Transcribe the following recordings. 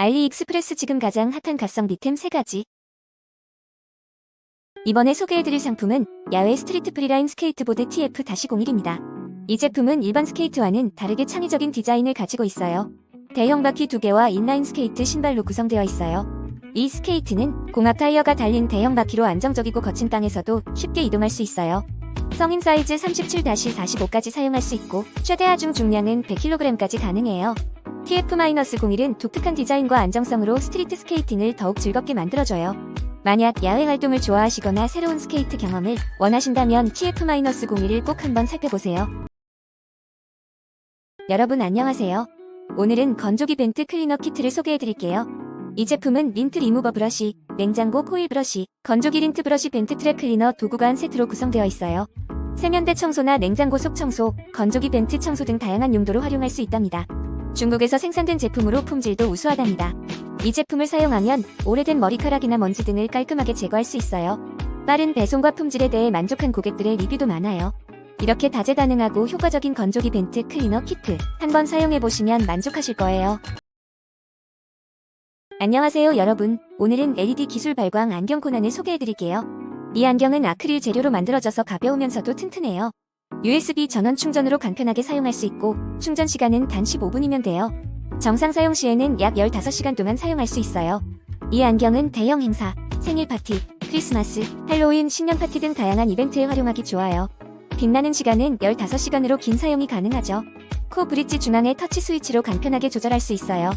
알리익스프레스 지금 가장 핫한 가성비 템 3가지. 이번에 소개해드릴 상품은 야외 스트리트 프리라인 스케이트보드 TF-01입니다. 이 제품은 일반 스케이트와는 다르게 창의적인 디자인을 가지고 있어요. 대형 바퀴 2개와 인라인 스케이트 신발로 구성되어 있어요. 이 스케이트는 공합 타이어가 달린 대형 바퀴로 안정적이고 거친 땅에서도 쉽게 이동할 수 있어요. 성인 사이즈 37-45까지 사용할 수 있고 최대 하중 중량은 100kg까지 가능해요. TF-01은 독특한 디자인과 안정성으로 스트리트 스케이팅을 더욱 즐겁게 만들어줘요. 만약 야외 활동을 좋아하시거나 새로운 스케이트 경험을 원하신다면 TF-01을 꼭 한번 살펴보세요. 여러분 안녕하세요. 오늘은 건조기 벤트 클리너 키트를 소개해드릴게요. 이 제품은 린트 리무버 브러쉬, 냉장고 코일 브러쉬, 건조기 린트 브러쉬 벤트 트랩 클리너 도구가 한 세트로 구성되어 있어요. 세면대 청소나 냉장고 속 청소, 건조기 벤트 청소 등 다양한 용도로 활용할 수 있답니다. 중국에서 생산된 제품으로 품질도 우수하답니다. 이 제품을 사용하면 오래된 머리카락이나 먼지 등을 깔끔하게 제거할 수 있어요. 빠른 배송과 품질에 대해 만족한 고객들의 리뷰도 많아요. 이렇게 다재다능하고 효과적인 건조기 벤트 클리너 키트 한번 사용해보시면 만족하실 거예요. 안녕하세요 여러분. 오늘은 LED 기술 발광 안경 코난을 소개해드릴게요. 이 안경은 아크릴 재료로 만들어져서 가벼우면서도 튼튼해요. USB 전원 충전으로 간편하게 사용할 수 있고 충전 시간은 단 15분이면 돼요. 정상 사용 시에는 약 15시간 동안 사용할 수 있어요. 이 안경은 대형 행사, 생일 파티, 크리스마스, 할로윈, 신년 파티 등 다양한 이벤트에 활용하기 좋아요. 빛나는 시간은 15시간으로 긴 사용이 가능하죠. 코 브릿지 중앙에 터치 스위치로 간편하게 조절할 수 있어요.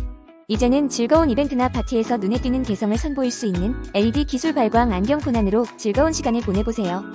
이제는 즐거운 이벤트나 파티에서 눈에 띄는 개성을 선보일 수 있는 LED 기술 발광 안경 코난으로 즐거운 시간을 보내보세요.